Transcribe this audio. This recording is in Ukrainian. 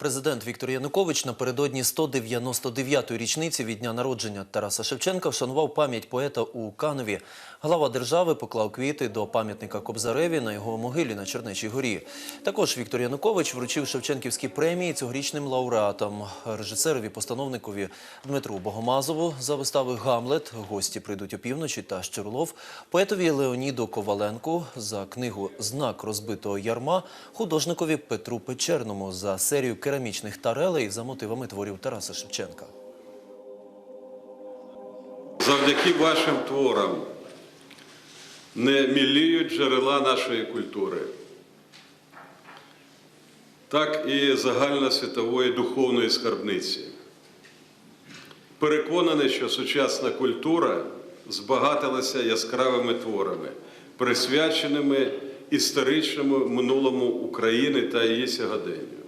Президент Віктор Янукович напередодні 199-ї річниці від дня народження Тараса Шевченка вшанував пам'ять поета у Канові. Глава держави поклав квіти до пам'ятника Кобзареві на його могилі на Чернечій горі. Також Віктор Янукович вручив Шевченківські премії цьогорічним лауреатам, режисерові постановникові Дмитру Богомазову за вистави Гамлет. Гості прийдуть опівночі та Щурлов, поетові Леоніду Коваленку за книгу Знак розбитого ярма, художникові Петру Печерному за серію керамічних тарелей за мотивами творів Тараса Шевченка. Завдяки вашим творам не міліють джерела нашої культури, так і загальносвітової духовної скарбниці. Переконаний, що сучасна культура збагатилася яскравими творами, присвяченими історичному минулому України та її сьогоденню.